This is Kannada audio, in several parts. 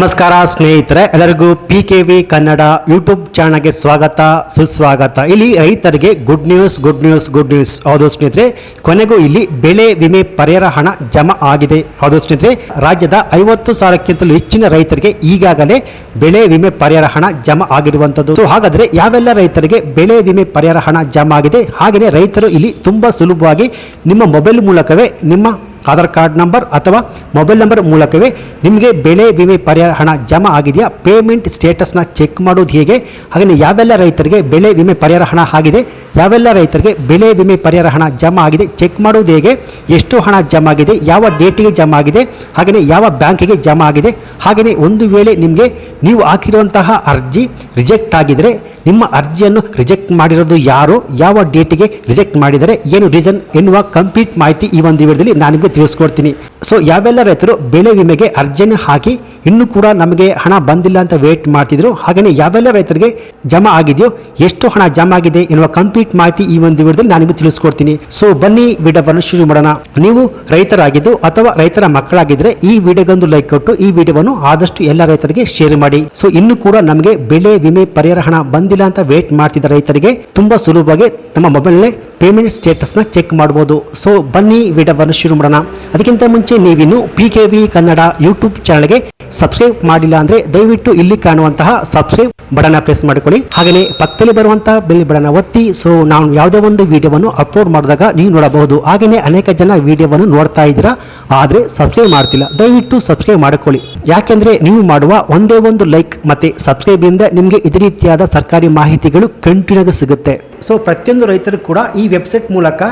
ನಮಸ್ಕಾರ ಸ್ನೇಹಿತರೆ, ಎಲ್ಲರಿಗೂ P K V Kannada YouTube ಚಾನಲ್ಗೆ ಸ್ವಾಗತ, ಸುಸ್ವಾಗತ. ಇಲ್ಲಿ ರೈತರಿಗೆ good news good news good news ಹೌದು ಸ್ನೇಹಿತರೆ, ಕೊನೆಗೂ ಇಲ್ಲಿ ಬೆಳೆ ವಿಮೆ ಪರಿಹಾರ ಹಣ ಜಮಾ ಆಗಿದೆ. ಹೌದು ಸ್ನೇಹಿತರೆ, ರಾಜ್ಯದ ಐವತ್ತು ಸಾವಿರಕ್ಕಿಂತಲೂ ಹೆಚ್ಚಿನ ರೈತರಿಗೆ ಈಗಾಗಲೇ ಬೆಳೆ ವಿಮೆ ಪರಿಹಾರ ಹಣ ಜಮಾ ಆಗಿರುವಂಥದ್ದು ಸೊ ಹಾಗಾದರೆ ಯಾವೆಲ್ಲ ರೈತರಿಗೆ ಬೆಳೆ ವಿಮೆ ಪರಿಹಾರ ಹಣ ಜಮಾ ಆಗಿದೆ? ಹಾಗೆಯೇ ರೈತರು ಇಲ್ಲಿ ತುಂಬ ಸುಲಭವಾಗಿ ನಿಮ್ಮ ಮೊಬೈಲ್ ಮೂಲಕವೇ ನಿಮ್ಮ ಆಧಾರ್ ಕಾರ್ಡ್ ನಂಬರ್ ಅಥವಾ ಮೊಬೈಲ್ ನಂಬರ್ ಮೂಲಕವೇ ನಿಮಗೆ ಬೆಳೆ ವಿಮೆ ಪರಿಹಾರ ಹಣ ಜಮಾ ಆಗಿದೆಯಾ? ಪೇಮೆಂಟ್ ಸ್ಟೇಟಸ್ನ ಚೆಕ್ ಮಾಡೋದು ಹೇಗೆ? ಹಾಗೆಯೇ ಯಾವೆಲ್ಲ ರೈತರಿಗೆ ಬೆಳೆ ವಿಮೆ ಪರಿಹಾರ ಹಣ ಆಗಿದೆ? ಯಾವೆಲ್ಲ ರೈತರಿಗೆ ಬೆಳೆ ವಿಮೆ ಪರಿಹಾರ ಹಣ ಜಮಾ ಆಗಿದೆ? ಚೆಕ್ ಮಾಡೋದು ಹೇಗೆ? ಎಷ್ಟು ಹಣ ಜಮಾ ಆಗಿದೆ? ಯಾವ ಡೇಟಿಗೆ ಜಮಾ ಆಗಿದೆ? ಹಾಗೆಯೇ ಯಾವ ಬ್ಯಾಂಕಿಗೆ ಜಮಾ ಆಗಿದೆ? ಹಾಗೆಯೇ ಒಂದು ವೇಳೆ ನಿಮಗೆ ನೀವು ಹಾಕಿರುವಂತಹ ಅರ್ಜಿ ರಿಜೆಕ್ಟ್ ಆಗಿದರೆ ನಿಮ್ಮ ಅರ್ಜಿಯನ್ನು ರಿಜೆಕ್ಟ್ ಮಾಡಿರೋದು ಯಾರು, ಯಾವ ಡೇಟಿಗೆ ರಿಜೆಕ್ಟ್ ಮಾಡಿದರೆ, ಏನು ರೀಸನ್ ಎನ್ನುವ ಕಂಪ್ಲೀಟ್ ಮಾಹಿತಿ ಈ ಒಂದು ವಿಡಿಯೋದಲ್ಲಿ ನಾನು ನಿಮಗೆ ತಿಳಿಸ್ಕೊಡ್ತೀನಿ. ಸೊ ಯಾವೆಲ್ಲ ರೈತರು ಬೆಳೆ ವಿಮೆಗೆ ಅರ್ಜಿಯನ್ನು ಹಾಕಿ ಇನ್ನೂ ಕೂಡ ನಮಗೆ ಹಣ ಬಂದಿಲ್ಲ ಅಂತ ವೇಟ್ ಮಾಡ್ತಿದ್ರು ಹಾಗೆಯೇ ಯಾವೆಲ್ಲ ರೈತರಿಗೆ ಜಮಾ ಆಗಿದೆಯೋ, ಎಷ್ಟು ಹಣ ಜಮಾ ಆಗಿದೆ ಎನ್ನುವ ಕಂಪ್ಲೀಟ್ ಮಾಹಿತಿ ಈ ಒಂದು ವಿಡಿಯೋದಲ್ಲಿ ನಾನು ನಿಮಗೆ ತಿಳಿಸ್ಕೊಡ್ತೀನಿ. ಸೊ ಬನ್ನಿ ವಿಡಿಯೋವನ್ನು ಶುರು ಮಾಡೋಣ. ನೀವು ರೈತರಾಗಿದ್ದು ಅಥವಾ ರೈತರ ಮಕ್ಕಳಾಗಿದ್ದರೆ ಈ ವಿಡಿಯೋಗೊಂದು ಲೈಕ್ ಕೊಟ್ಟು ಈ ವಿಡಿಯೋವನ್ನು ಆದಷ್ಟು ಎಲ್ಲ ರೈತರಿಗೆ ಶೇರ್ ಮಾಡಿ. ಸೊ ಇನ್ನು ಕೂಡ ನಮಗೆ ಬೆಳೆ ವಿಮೆ ಪರಿಹಾರ ಹಣ ಬಂದಿಲ್ಲ ಅಂತ ವೇಟ್ ಮಾಡ್ತಿದ್ದ ರೈತರಿಗೆ ತುಂಬಾ ಸುಲಭವಾಗಿ ತಮ್ಮ ಮೊಬೈಲ್ನಲ್ಲಿ ಪೇಮೆಂಟ್ ಸ್ಟೇಟಸ್ನ ಚೆಕ್ ಮಾಡ್ಬೋದು. ಸೊ ಬನ್ನಿ ವಿಡಿಯೋವನ್ನು ಶುರು ಮಾಡೋಣ. ಅದಕ್ಕಿಂತ ಮುಂಚೆ ನೀವಿನ್ನು P K V Kannada YouTube ಚಾನಲ್ಗೆ ಸಬ್ಸ್ಕ್ರೈಬ್ ಮಾಡಿಲ್ಲ ಅಂದ್ರೆ ದಯವಿಟ್ಟು ಇಲ್ಲಿ ಕಾಣುವಂತಹ ಸಬ್ಸ್ಕ್ರೈಬ್ ಬಟನ್ ಪ್ರೆಸ್ ಮಾಡಿಕೊಳ್ಳಿ. ಹಾಗೆಯೇ ಪಕ್ಕದಲ್ಲಿ ಬರುವಂತಹ ಬೆಲ್ ಬಟನ್ ಒತ್ತಿ ಸೊ ನಾವು ಯಾವುದೇ ಒಂದು ವಿಡಿಯೋವನ್ನು ಅಪ್ಲೋಡ್ ಮಾಡಿದಾಗ ನೀವು ನೋಡಬಹುದು. ಹಾಗೆಯೇ ಅನೇಕ ಜನ ವಿಡಿಯೋವನ್ನು ನೋಡ್ತಾ ಇದ್ದೀರಾ, ಆದರೆ ಸಬ್ಸ್ಕ್ರೈಬ್ ಮಾಡ್ತಿಲ್ಲ. ದಯವಿಟ್ಟು ಸಬ್ಸ್ಕ್ರೈಬ್ ಮಾಡಿಕೊಳ್ಳಿ. ಯಾಕೆಂದ್ರೆ ನೀವು ಮಾಡುವ ಒಂದೇ ಒಂದು ಲೈಕ್ ಮತ್ತೆ ಸಬ್ಸ್ಕ್ರೈಬ್ ಇಂದ ನಿಮಗೆ ಇದೇ ರೀತಿಯಾದ ಸರ್ಕಾರಿ ಮಾಹಿತಿಗಳು ಕಂಟಿನ್ಯೂ ಸಿಗುತ್ತೆ. ಸೊ ಪ್ರತಿಯೊಂದು ರೈತರು ಕೂಡ ಈ ವೆಬ್ಸೈಟ್ ಮೂಲಕ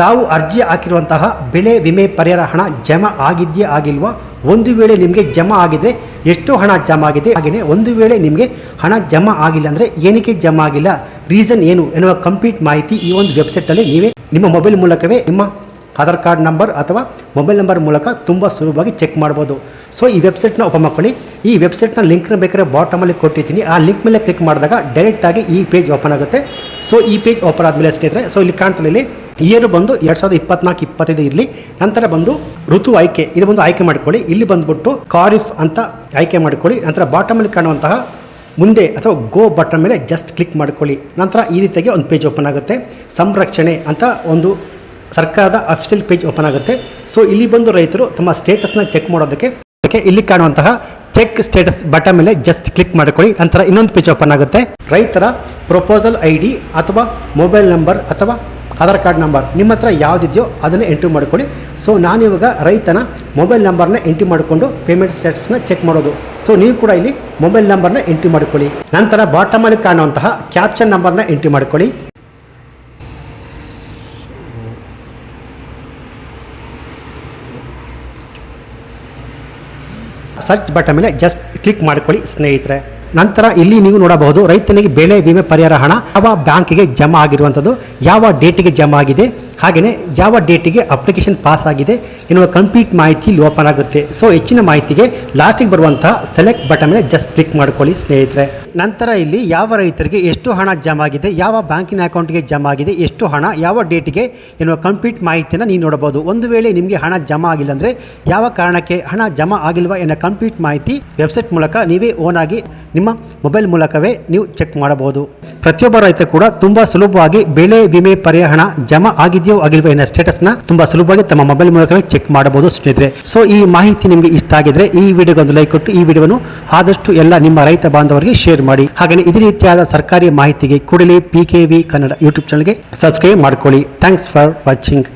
ತಾವು ಅರ್ಜಿ ಹಾಕಿರುವಂತಹ ಬೆಳೆ ವಿಮೆ ಪರಿಹಾರ ಹಣ ಜಮಾ ಆಗಿದೆಯೇ ಆಗಿಲ್ವಾ? ಒಂದು ವೇಳೆ ನಿಮಗೆ ಜಮಾ ಆಗಿದೆ ಎಷ್ಟು ಹಣ ಜಮಾ ಆಗಿದೆ. ಹಾಗೆಯೇ ಒಂದು ವೇಳೆ ನಿಮಗೆ ಹಣ ಜಮಾ ಆಗಿಲ್ಲ ಅಂದರೆ ಏನಕ್ಕೆ ಜಮಾ ಆಗಿಲ್ಲ? ರೀಸನ್ ಏನು ಎನ್ನುವ ಕಂಪ್ಲೀಟ್ ಮಾಹಿತಿ ಈ ಒಂದು ವೆಬ್ಸೈಟಲ್ಲಿ ನೀವೇ ನಿಮ್ಮ ಮೊಬೈಲ್ ಮೂಲಕವೇ ನಿಮ್ಮ ಆಧಾರ್ ಕಾರ್ಡ್ ನಂಬರ್ ಅಥವಾ ಮೊಬೈಲ್ ನಂಬರ್ ಮೂಲಕ ತುಂಬ ಸುಲಭವಾಗಿ ಚೆಕ್ ಮಾಡ್ಬೋದು. ಸೊ ಈ ವೆಬ್ಸೈಟ್ನ ಓಪನ್ ಮಾಡ್ಕೊಳ್ಳಿ ಈ ವೆಬ್ಸೈಟ್ನ ಲಿಂಕ್ನ ಬೇಕಾದ್ರೆ ಬಾಟಮಲ್ಲಿ ಕೊಟ್ಟಿದ್ದೀನಿ. ಆ ಲಿಂಕ್ ಮೇಲೆ ಕ್ಲಿಕ್ ಮಾಡಿದಾಗ ಡೈರೆಕ್ಟಾಗಿ ಈ ಪೇಜ್ ಓಪನ್ ಆಗುತ್ತೆ. ಸೊ ಈ ಪೇಜ್ ಓಪನ್ ಆದಮೇಲೆ ಸ್ನೇಹಿತರೆ ಸೊ ಇಲ್ಲಿ ಕಾಣ್ತಿರಲಿ ಇಲ್ಲಿ ಇಯರ್ ಬಂದು ಎರಡು ಸಾವಿರದ ಇಪ್ಪತ್ನಾಲ್ಕು ಇಪ್ಪತ್ತೈದು ಇರಲಿ. ನಂತರ ಬಂದು ಋತು ಆಯ್ಕೆ, ಇದು ಬಂದು ಆಯ್ಕೆ ಮಾಡ್ಕೊಳ್ಳಿ. ಇಲ್ಲಿ ಬಂದ್ಬಿಟ್ಟು ಕಾರಿಫ್ ಅಂತ ಆಯ್ಕೆ ಮಾಡಿಕೊಳ್ಳಿ. ನಂತರ ಬಾಟಮಲ್ಲಿ ಕಾಣುವಂತಹ ಮುಂದೆ ಅಥವಾ ಗೋ ಬಟನ್ ಮೇಲೆ ಜಸ್ಟ್ ಕ್ಲಿಕ್ ಮಾಡ್ಕೊಳ್ಳಿ. ನಂತರ ಈ ರೀತಿಯಾಗಿ ಒಂದು ಪೇಜ್ ಓಪನ್ ಆಗುತ್ತೆ. ಸಂರಕ್ಷಣೆ ಅಂತ ಒಂದು ಸರ್ಕಾರದ ಅಫಿಷಿಯಲ್ ಪೇಜ್ ಓಪನ್ ಆಗುತ್ತೆ. ಸೊ ಇಲ್ಲಿ ಬಂದು ರೈತರು ತಮ್ಮ ಸ್ಟೇಟಸ್ನ ಚೆಕ್ ಮಾಡೋದಕ್ಕೆ, ಅದಕ್ಕೆ ಇಲ್ಲಿ ಕಾಣುವಂತಹ ಚೆಕ್ ಸ್ಟೇಟಸ್ ಬಟನ್ ಮೇಲೆ ಜಸ್ಟ್ ಕ್ಲಿಕ್ ಮಾಡಿಕೊಳ್ಳಿ, ನಂತರ ಇನ್ನೊಂದು ಪೇಜ್ ಓಪನ್ ಆಗುತ್ತೆ. ರೈತರ ಪ್ರಪೋಸಲ್ ಐ ಡಿ ಅಥವಾ ಮೊಬೈಲ್ ನಂಬರ್ ಅಥವಾ ಆಧಾರ್ ಕಾರ್ಡ್ ನಂಬರ್ ನಿಮ್ಮ ಹತ್ರ ಯಾವುದಿದೆಯೋ ಅದನ್ನು ಎಂಟ್ರಿ ಮಾಡಿಕೊಳ್ಳಿ. ಸೊ ನಾನಿವಾಗ ರೈತನ ಮೊಬೈಲ್ ನಂಬರ್ನ ಎಂಟ್ರಿ ಮಾಡಿಕೊಂಡು ಪೇಮೆಂಟ್ ಸ್ಟೇಟಸ್ನ ಚೆಕ್ ಮಾಡೋದು. ಸೊ ನೀವು ಕೂಡ ಇಲ್ಲಿ ಮೊಬೈಲ್ ನಂಬರ್ನ ಎಂಟ್ರಿ ಮಾಡ್ಕೊಳ್ಳಿ. ನಂತರ ಬಾಟಮಲ್ಲಿ ಕಾಣುವಂತಹ ಕ್ಯಾಪ್ಷನ್ ನಂಬರ್ನ ಎಂಟ್ರಿ ಮಾಡ್ಕೊಳ್ಳಿ. ಸರ್ಚ್ ಬಟನ್ ಮೇಲೆ ಜಸ್ಟ್ ಕ್ಲಿಕ್ ಮಾಡ್ಕೊಳ್ಳಿ ಸ್ನೇಹಿತರೆ. ನಂತರ ಇಲ್ಲಿ ನೀವು ನೋಡಬಹುದು ರೈತನಿಗೆ ಬೆಳೆ ವಿಮೆ ಪರಿಹಾರ ಹಣ ಯಾವ ಬ್ಯಾಂಕಿಗೆ ಜಮಾ ಆಗಿರುವಂಥದ್ದು ಯಾವ ಡೇಟಿಗೆ ಜಮಾ ಆಗಿದೆ ಹಾಗೆಯೇ ಯಾವ ಡೇಟಿಗೆ ಅಪ್ಲಿಕೇಶನ್ ಪಾಸ್ ಆಗಿದೆ ಎನ್ನುವ ಕಂಪ್ಲೀಟ್ ಮಾಹಿತಿ ಇಲ್ಲಿ ಓಪನ್ ಆಗುತ್ತೆ. ಸೊ ಹೆಚ್ಚಿನ ಮಾಹಿತಿಗೆ ಲಾಸ್ಟಿಗೆ ಬರುವಂತಹ ಸೆಲೆಕ್ಟ್ ಬಟನ್ ಮೇಲೆ ಜಸ್ಟ್ ಕ್ಲಿಕ್ ಮಾಡ್ಕೊಳ್ಳಿ ಸ್ನೇಹಿತರೆ. ನಂತರ ಇಲ್ಲಿ ಯಾವ ರೈತರಿಗೆ ಎಷ್ಟು ಹಣ ಜಮಾ ಆಗಿದೆ, ಯಾವ ಬ್ಯಾಂಕಿನ ಅಕೌಂಟ್ಗೆ ಜಮಾ ಆಗಿದೆ, ಎಷ್ಟು ಹಣ, ಯಾವ ಡೇಟಿಗೆ ಎನ್ನುವ ಕಂಪ್ಲೀಟ್ ಮಾಹಿತಿಯನ್ನು ನೀವು ನೋಡಬಹುದು. ಒಂದು ವೇಳೆ ನಿಮಗೆ ಹಣ ಜಮಾ ಆಗಿಲ್ಲ ಅಂದರೆ ಯಾವ ಕಾರಣಕ್ಕೆ ಹಣ ಜಮಾ ಆಗಿಲ್ವಾ ಎನ್ನೋ ಕಂಪ್ಲೀಟ್ ಮಾಹಿತಿ ವೆಬ್ಸೈಟ್ ಮೂಲಕ ನೀವೇ ಓನ್ ಆಗಿ ನಿಮ್ಮ ಮೊಬೈಲ್ ಮೂಲಕವೇ ನೀವು ಚೆಕ್ ಮಾಡಬಹುದು. ಪ್ರತಿಯೊಬ್ಬ ರೈತ ಕೂಡ ತುಂಬ ಸುಲಭವಾಗಿ ಬೆಳೆ ವಿಮೆ ಪರಿಹಾರ ಜಮಾ ಆಗಿದೆಯೋ ಆಗಿಲ್ವೋ ಸ್ಟೇಟಸ್ ಸ್ಟೇಟಸ್ನ ತುಂಬಾ ಸುಲಭವಾಗಿ ತಮ್ಮ ಮೊಬೈಲ್ ಮೂಲಕವೇ ಚೆಕ್ ಮಾಡಬಹುದು ಸ್ನೇಹಿತರೆ. ಸೊ ಈ ಮಾಹಿತಿ ನಿಮಗೆ ಇಷ್ಟ ಆಗಿದ್ರೆ ಈ ವಿಡಿಯೋಗೆ ಒಂದು ಲೈಕ್ ಕೊಟ್ಟು ಈ ವಿಡಿಯೋವನ್ನು ಆದಷ್ಟು ಎಲ್ಲ ನಿಮ್ಮ ರೈತ ಬಾಂಧವರಿಗೆ ಶೇರ್ ಮಾಡಿ. ಹಾಗೆ ಇದೇ ರೀತಿಯಾದ ಸರ್ಕಾರಿ ಮಾಹಿತಿಗೆ ಕೂಡಲೇ P K V Kannada YouTube ಚಾನಲ್ಗೆ ಸಬ್ಸ್ಕ್ರೈಬ್ ಮಾಡ್ಕೊಳ್ಳಿ. Thanks for watching